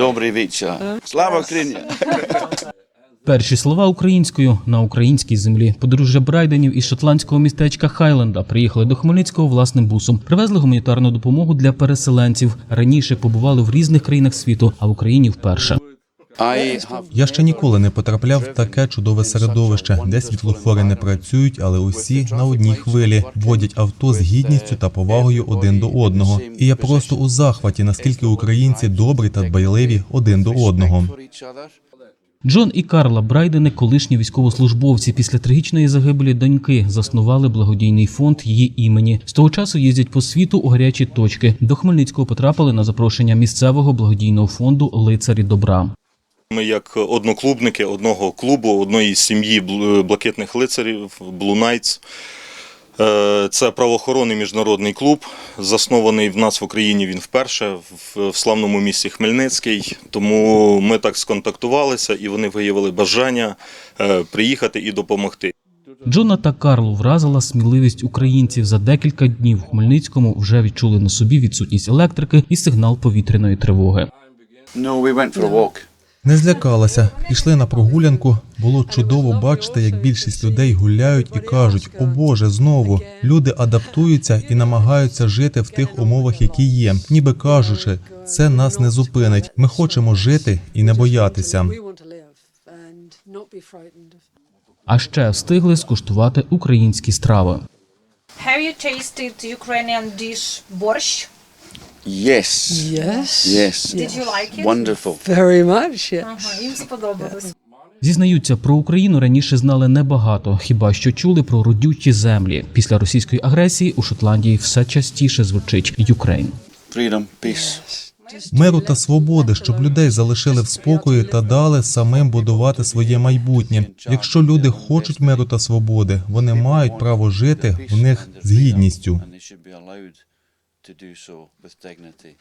Добрий вечір. Слава Україні! Перші слова українською на українській землі. Подружжя Брайденів із шотландського містечка Хайленда приїхали до Хмельницького власним бусом. Привезли гуманітарну допомогу для переселенців. Раніше побували в різних країнах світу, а в Україні вперше. Я ще ніколи не потрапляв в таке чудове середовище, де світлофори не працюють, але усі на одній хвилі водять авто з гідністю та повагою один до одного. І я просто у захваті, наскільки українці добрі та дбайливі один до одного. Джон і Карла Брайдени, колишні військовослужбовці, після трагічної загибелі доньки, заснували благодійний фонд її імені. З того часу їздять по світу у гарячі точки. До Хмельницького потрапили на запрошення місцевого благодійного фонду Лицарі добра. Ми як одноклубники одного клубу, одної сім'ї блакитних лицарів Blue Knights. Е, Це правоохоронний міжнародний клуб, заснований в нас в Україні він вперше в, в славному місті Хмельницький. Тому ми так сконтактувалися і вони виявили бажання е, приїхати і допомогти. Джона та Карлу вразила сміливість українців. За декілька днів в Хмельницькому вже відчули на собі відсутність електрики і сигнал повітряної тривоги. No, we went for a walk. Не злякалася, пішли на прогулянку. Було чудово бачити, як більшість людей гуляють і кажуть: О Боже, знову люди адаптуються і намагаються жити в тих умовах, які є, ніби кажучи, це нас не зупинить. Ми хочемо жити і не боятися. А ще встигли скуштувати українські страви. Have you tasted Ukrainian dish borscht? Yes. Yes. Yes. Did you like it? Wonderful. Very much, yeah. Ага, їм сподобалось. Зізнаються, про Україну раніше знали небагато, хіба що чули про родючі землі. Після російської агресії у Шотландії все частіше звучить Юкрейн. Freedom, peace. Миру та свободи, щоб людей залишили в спокої та дали самим будувати своє майбутнє. Якщо люди хочуть миру та свободи, вони мають право жити в них з гідністю. to do so with dignity.